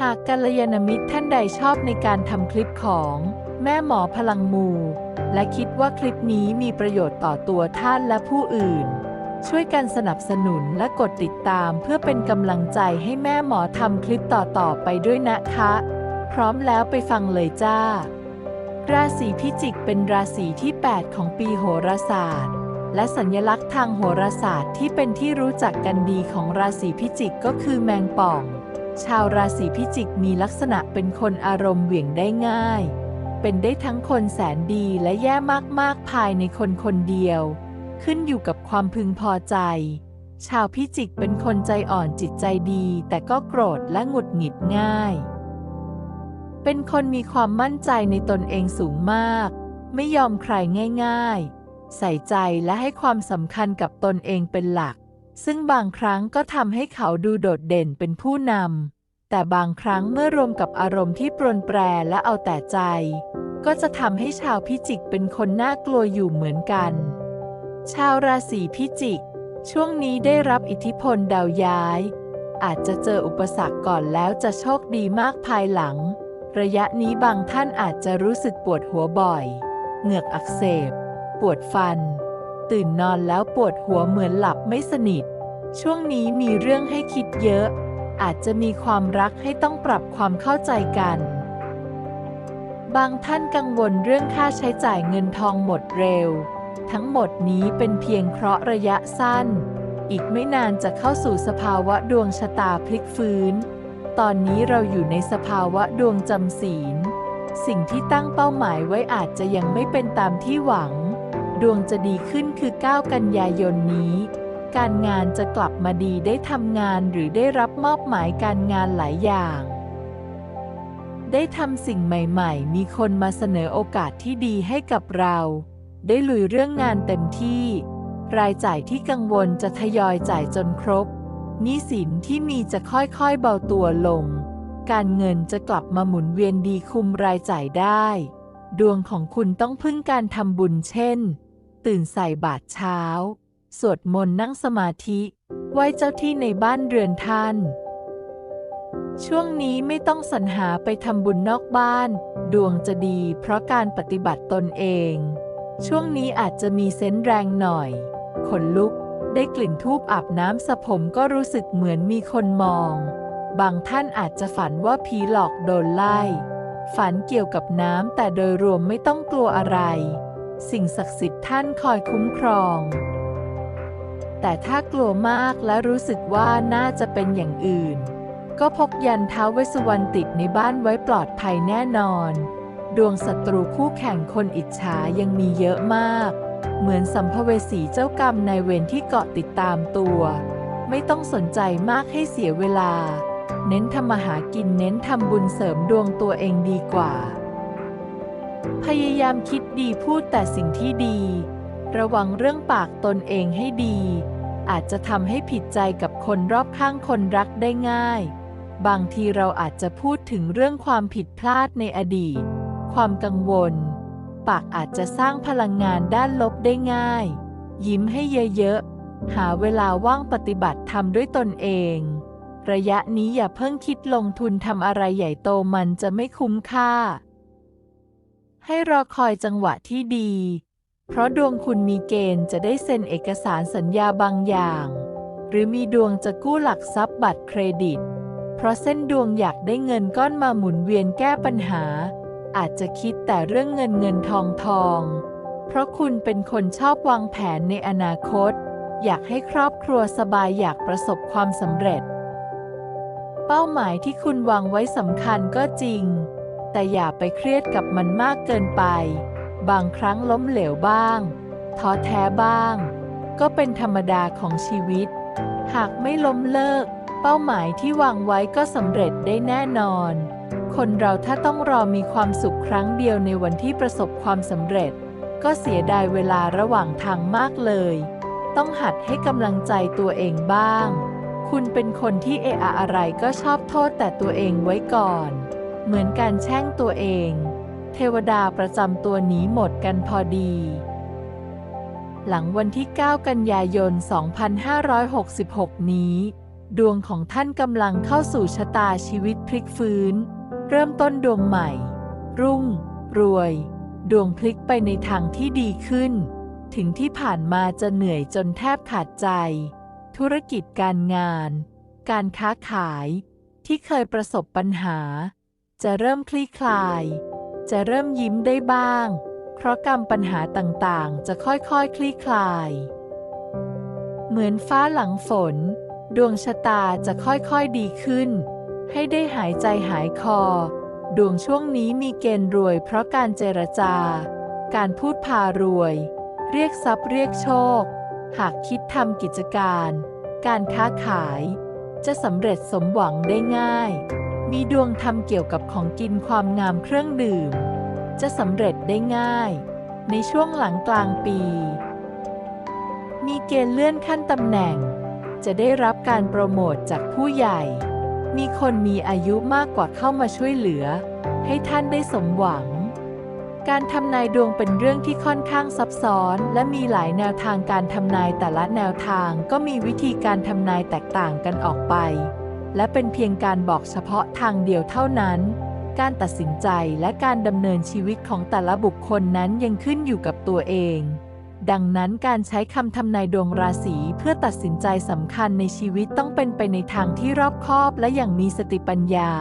หากกัลยาณมิตรท่านใดชอบในการทำคลิปของแม่หมอพลังมู และคิดว่าคลิปนี้มีประโยชน์ต่อตัวท่านและผู้อื่น ช่วยกันสนับสนุนและกดติดตามเพื่อเป็นกำลังใจให้แม่หมอทำคลิปต่อๆไปด้วยนะคะ พร้อมแล้วไปฟังเลยจ้า ราศีพิจิกเป็นราศีที่ 8 ของปีโหราศาสตร์ และสัญลักษณ์ทางโหราศาสตร์ที่เป็นที่รู้จักกันดีของราศีพิจิกก็คือแมงป่อง ชาวราศีพิจิกมีลักษณะเป็นคนอารมณ์เหวี่ยงได้ง่าย เป็นได้ทั้งคนแสนดีและแย่มากๆภายในคนคนเดียว ขึ้นอยู่กับความพึงพอใจ ชาวพิจิกเป็นคนใจอ่อนจิตใจดี แต่ก็โกรธและหงุดหงิดง่าย เป็นคนมีความมั่นใจในตนเองสูงมาก ไม่ยอมใครง่าย ๆ ใส่ใจและให้ความสำคัญกับตนเองเป็นหลัก ซึ่งบางครั้งก็ทำให้เขาดูโดดเด่นเป็นผู้นำ แต่บางครั้งเมื่อรวมกับอารมณ์ที่ปรนแปรและเอาแต่ใจ ก็จะทำให้ชาวพิจิกเป็นคนน่ากลัวอยู่เหมือนกัน ชาวราศีพิจิก ช่วงนี้ได้รับอิทธิพลดาวย้าย อาจจะเจออุปสรรคก่อนแล้วจะโชคดีมากภายหลัง ระยะนี้บางท่านอาจจะรู้สึกปวดหัวบ่อย เหงือกอักเสบ ปวดฟัน ตื่นนอนแล้วปวดหัวเหมือนหลับไม่สนิท ช่วงนี้มีเรื่องให้คิดเยอะ อาจจะมีความรักให้ต้องปรับความเข้าใจกัน บางท่านกังวลเรื่องค่าใช้จ่ายเงินทองหมดเร็ว ทั้งหมดนี้เป็นเพียงเคราะห์ระยะสั้น อีกไม่นานจะเข้าสู่สภาวะดวงชะตาพลิกฟื้น ตอนนี้เราอยู่ในสภาวะดวงจำศีล สิ่งที่ตั้งเป้าหมายไว้อาจจะยังไม่เป็นตามที่หวัง ดวงจะดีขึ้นคือ 9 กันยายนนี้ การงานจะกลับมาดีได้ทำงานหรือได้รับมอบหมายการงานหลายอย่าง ได้ทำสิ่งใหม่ๆ มีคนมาเสนอโอกาสที่ดีให้กับเรา ได้ลุยเรื่องงานเต็มที่ รายจ่ายที่กังวลจะทยอยจ่ายจนครบหนี้สินที่มีจะค่อยๆเบาตัวลง การเงินจะกลับมาหมุนเวียนดีคุมรายจ่ายได้ ดวงของคุณต้องพึ่งการทำบุญเช่น ตื่นใส่บาตรเช้า สวดมนต์นั่งสมาธิ ไหว้เจ้าที่ในบ้านเรือนท่าน ช่วงนี้ไม่ต้องสรรหาไปทำบุญนอกบ้าน ดวงจะดีเพราะการปฏิบัติตนเอง ช่วงนี้อาจจะมีเซนแรงหน่อย ขนลุกได้กลิ่นทูบอาบน้ำสะผมก็รู้สึกเหมือนมีคนมอง บางท่านอาจจะฝันว่าผีหลอกโดนไล่ ฝันเกี่ยวกับน้ำแต่โดยรวมไม่ต้องกลัวอะไร สิ่งศักดิ์สิทธิ์ท่านคอยคุ้มครอง แต่ถ้ากลัวมากและรู้สึกว่าน่าจะเป็นอย่างอื่น ก็พกยันท้าวเวสวรรณติดในบ้านไว้ปลอดภัยแน่นอน ดวงศัตรูคู่แข่งคนอิจฉายังมีเยอะมาก เหมือนสัมภเวสีเจ้ากรรมนายเวรที่เกาะติดตามตัว ไม่ต้องสนใจมากให้เสียเวลา เน้นทำมาหากินเน้นทำบุญเสริมดวงตัวเองดีกว่า พยายามคิดดีพูดแต่สิ่งที่ดี ระวังเรื่องปากตนเองให้ดี อาจจะทำให้ผิดใจกับคนรอบข้างคนรักได้ง่าย บางทีเราอาจจะพูดถึงเรื่องความผิดพลาดในอดีต ความกังวล ปากอาจจะสร้างพลังงานด้านลบได้ง่าย ยิ้มให้เยอะๆ หาเวลาว่างปฏิบัติทำด้วยตนเอง ระยะนี้อย่าเพิ่งคิดลงทุนทำอะไรใหญ่โตมันจะไม่คุ้มค่า ให้รอคอยจังหวะที่ดี เพราะดวงคุณมีเกณฑ์จะได้เซ็นเอกสารสัญญาบางอย่าง หรือมีดวงจะกู้หลักทรัพย์บัตรเครดิต เพราะเส้นดวงอยากได้เงินก้อนมาหมุนเวียนแก้ปัญหา อาจจะคิดแต่เรื่องเงินเงินทองทอง เพราะคุณเป็นคนชอบวางแผนในอนาคต อยากให้ครอบครัวสบายอยากประสบความสำเร็จ เป้าหมายที่คุณวางไว้สำคัญก็จริง แต่อย่าไปเครียดกับมันมากเกินไป บางครั้งล้มเหลวบ้างท้อแท้บ้าง ก็เป็นธรรมดาของชีวิต หากไม่ล้มเลิก เป้าหมายที่วางไว้ก็สำเร็จได้แน่นอน คนเราถ้าต้องรอมีความสุขครั้งเดียวในวันที่ประสบความสำเร็จ ก็เสียดายเวลาระหว่างทางมากเลย ต้องหัดให้กำลังใจตัวเองบ้าง คุณเป็นคนที่เอะอะอะไรก็ชอบโทษแต่ตัวเองไว้ก่อน เหมือนการแช่งตัวเอง เทวดาประจำตัวหนีหมดกันพอดี หลังวันที่ 9 กันยายน 2566 นี้ ดวงของท่านกำลังเข้าสู่ชะตาชีวิตพลิกฟื้น เริ่มต้นดวงใหม่ รุ่ง รวย ดวงพลิกไปในทางที่ดีขึ้น ถึงที่ผ่านมาจะเหนื่อยจนแทบขาดใจ ธุรกิจการงาน การค้าขายที่เคยประสบปัญหา จะเริ่มคลี่คลาย จะเริ่มยิ้มได้บ้าง เพราะกรรมปัญหาต่างๆ จะค่อยๆคคลี่คลาย เหมือนฟ้าหลังฝน ดวงชะตาจะค่อยๆดีขึ้น ให้ได้หายใจหายคอ ดวงช่วงนี้มีเกณฑ์รวยเพราะการเจรจา การพูดพารวย เรียกทรัพย์เรียกโชค หากคิดทำกิจการ การค้าขาย จะสำเร็จสมหวังได้ง่าย มีดวงทำเกี่ยวกับของกินความงามเครื่องดื่ม จะสำเร็จได้ง่าย ในช่วงหลังกลางปี มีเกณฑ์เลื่อนขั้นตำแหน่ง จะได้รับการโปรโมทจากผู้ใหญ่ มีคนมีอายุมากกว่าเข้ามาช่วยเหลือ ให้ท่านได้สมหวัง การทำนายดวงเป็นเรื่องที่ค่อนข้างซับซ้อน และมีหลายแนวทางการทำนายแต่ละแนวทางก็มีวิธีการทำนายแตกต่างกันออกไป และเป็นเพียงการบอกเฉพาะทางเดียวเท่านั้น การตัดสินใจและการดำเนินชีวิตของแต่ละบุคคลนั้นยังขึ้นอยู่กับตัวเอง ดังนั้นการใช้คำทำนายดวงราศีเพื่อตัดสินใจสำคัญในชีวิตต้องเป็นไปในทางที่รอบคอบและอย่างมีสติปัญญา